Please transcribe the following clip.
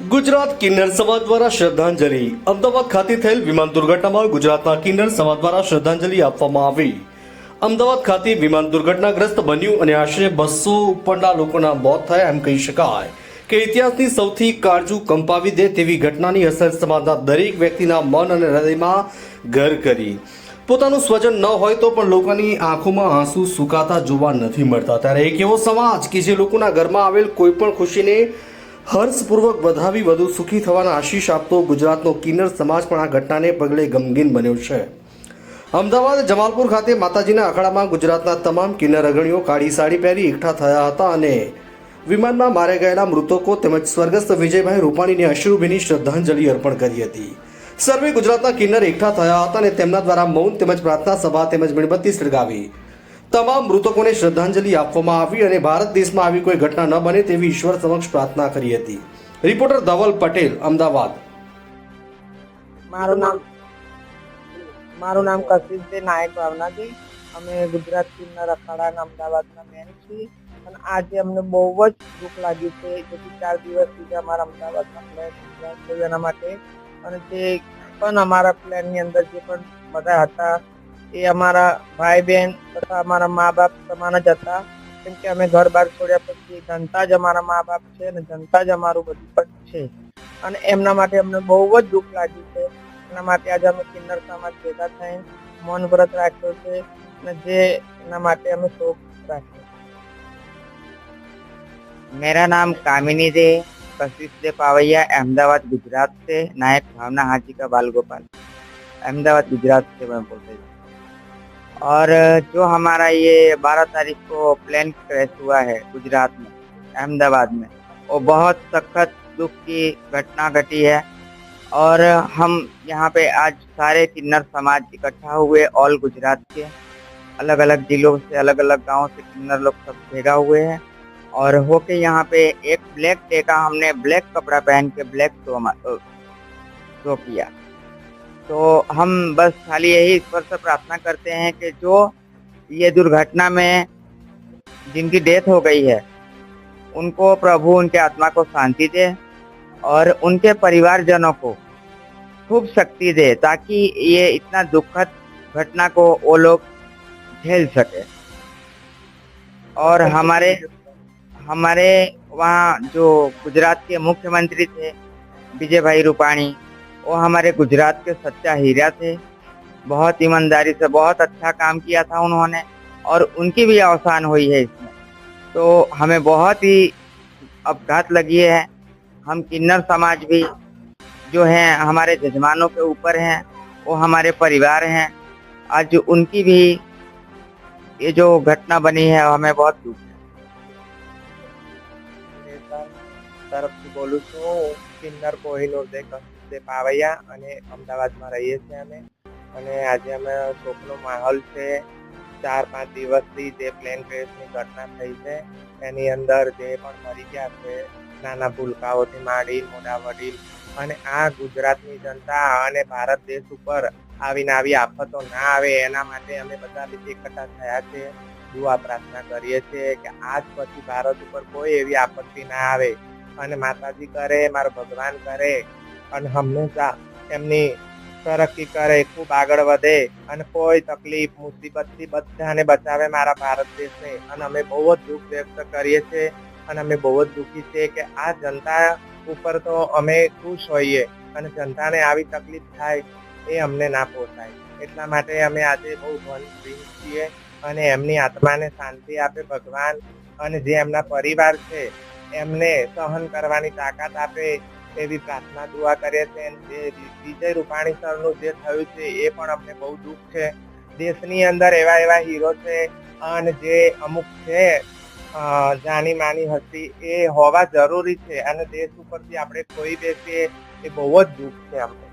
ગુજરાત કિન્નર સમાજ દ્વારા શ્રદ્ધાંજલિ. અમદાવાદ ખાતે થયેલ વિમાન દુર્ઘટનામાં ગુજરાતના કિન્નર સમાજ દ્વારા શ્રદ્ધાંજલિ આપવામાં આવી. અમદાવાદ ખાતે વિમાન દુર્ઘટનાગ્રસ્ત બન્યું અને આશરે બસો ઉપરના લોકોના મોત થયા એમ કહી શકાય કે ઇતિહાસની સૌથી કાળજુ કંપાવી દે તેવી ઘટનાની અસર સમાજના દરેક વ્યક્તિના મન અને હૃદયમાં ઘર કરી. પોતાનું સ્વજન ન હોય તો પણ લોકોની આંખોમાં આંસુ સુકાતા જોવા નથી મળતા. ત્યારે એક એવો સમાજ કે જે લોકોના ઘરમાં આવેલ કોઈ પણ ખુશીને હર્ષપૂર્વક વધાવી વધુ સુખી થવાના આશીષ આપતો ગુજરાતનો કિન્નર સમાજ પણ આ ઘટનાને પગલે ગમગીન બન્યો છે. અમદાવાદ જમાલપુર ખાતે માતાજીના અખાડામાં ગુજરાતના તમામ કિન્નર અગણીઓ કાળી સાડી પહેરી એકઠા થયા હતા અને વિમાનમાં માર્યા ગયેલા મૃતકો તેમજ સ્વર્ગસ્થ વિજયભાઈ રૂપાણીને અશ્રુભીની શ્રદ્ધાંજલિ અર્પણ કરી હતી. સર્વે ગુજરાતના કિન્નર એકઠા થયા હતા અને તેમના દ્વારા મૌન તેમજ પ્રાર્થના સભા તેમજ મીણબત્તી સળગાવી તમામ મૃતકોને શ્રદ્ધાંજલિ આપવામાં આવી અને ભારત દેશમાં આવી કોઈ ઘટના ન બને તેવી ઈશ્વર સમક્ષ પ્રાર્થના કરી હતી. રિપોર્ટર ધવલ પટેલ, અમદાવાદ. મારું નામ મારું નામ કશિશભાઈ નાયક ભાવનાજી. અમે ગુજરાત ટીમના રખાડા અમદાવાદના મેન છીએ. અને આજે અમને બહુ જ દુઃખ લાગ્યું છે. જેથી ચાર દિવસથી અમારા અમદાવાદના પ્લેન એના માટે. અને જે પણ અમારા પ્લેનની અંદર જે પણ બધા હતા એ અમારા ભાઈ બહેન તથા અમારા મા બાપ સમાન જ હતા કેમ કે અમે ઘર બહાર છોડ્યા પછી જનતા જ અમારા મા બાપ છે અને જનતા જ અમારું બધું પણ છે અને એમના માટે અમને બહુ જ દુઃખ લાગ્યું છે એના માટે આજે અમે કિન્નર સમાજ ભેગા થઈને મૌન વ્રત રાખ્યો છે અને જે એના માટે અમે શોક રાખ્યો मेरा नाम कामिनी दे कशिश दे पावैया अहमदाबाद गुजरात से नायक भावना हाजी का बाल गोपाल अहमदाबाद गुजरात से मैं बोल रही हूँ और जो हमारा ये बारह तारीख को प्लेन क्रैश हुआ है गुजरात में, अहमदाबाद में, वो बहुत सख्त दुख की घटना घटी है। और हम यहाँ पे आज सारे किन्नर समाज इकट्ठा हुए ऑल गुजरात के अलग अलग जिलों से अलग अलग गाँवों से किन्नर लोग सब भेगा हुए हैं। और होके यहाँ पे एक ब्लैक डे का हमने ब्लैक कपड़ा पहन के ब्लैक शो शो किया। तो हम बस खाली यही ईश्वर से प्रार्थना करते हैं कि जो ये दुर्घटना में जिनकी डेथ हो गई है, उनको प्रभु उनके आत्मा को शांति दे और उनके परिवारजनों को खूब शक्ति दे ताकि ये इतना दुखद घटना को वो लोग झेल सके। और हमारे हमारे वहाँ जो गुजरात के मुख्यमंत्री थे विजय भाई रूपाणी वो हमारे गुजरात के सच्चा हीरा थे। बहुत ईमानदारी से बहुत अच्छा काम किया था उन्होंने और उनकी भी अवसान हुई है इसमें। तो हमें बहुत ही अपघात लगी है। हम किन्नर समाज भी जो हैं, हमारे जजमानों के ऊपर हैं, वो हमारे परिवार हैं। आज उनकी भी ये जो घटना बनी है हमें बहुत दुख है। तरफ़ से बोलूँ तो किन्नर को ही देकर દે પાવૈયા અને અમદાવાદમાં રહીએ છીએ અમે. અને આજે અમે શોકનો માહોલ છે. ચાર પાંચ દિવસથી જે પ્લેન ક્રેશની ઘટના થઈ છે, એની અંદર જે પણ મરી ગયા છે, નાના ભૂલકાઓથી માંડી મોટા વડીલ અને આ ગુજરાતની જનતા અને ભારત દેશ ઉપર આવીને આવી આફતો ના આવે, એના માટે અમે બધા એકઠા થયા છે. દુઆ પ્રાર્થના કરીએ છીએ કે આજ પછી ભારત ઉપર કોઈ એવી આપત્તિ ના આવે. અને માતાજી કરે, મારો ભગવાન કરે અને હંમેશા એમની તરક્કી કરે, ખૂબ આગળ વધે અને કોઈ તકલીફ, મુસીબતથી બધાને બચાવે મારા ભારત દેશને. અને અમે બહુ જ દુઃખ વ્યક્ત કરીએ છીએ અને અમે બહુ જ દુઃખી છીએ કે આ જનતા ઉપર તો અમે ખુશ હોઈએ અને જનતાને આવી તકલીફ થાય એ અમને ના પોસાય. એટલા માટે અમે આજે બહુ ભન છીએ અને એમની આત્માને શાંતિ આપે ભગવાન અને જે એમના પરિવાર છે, એમને સહન કરવાની તાકાત આપે એવી પ્રાર્થના દુઆ કરીએ છીએ જે વિજય રૂપાણી સરનું જે થયું છે એ પણ અમને બહુ દુઃખ છે. દેશની અંદર એવા એવા હીરો છે અને જે અમુક છે જાની માની હસ્તી, એ હોવા જરૂરી છે અને દેશ ઉપરથી આપણે ખોઈ બેસીએ એ બહુ જ દુઃખ છે અમને.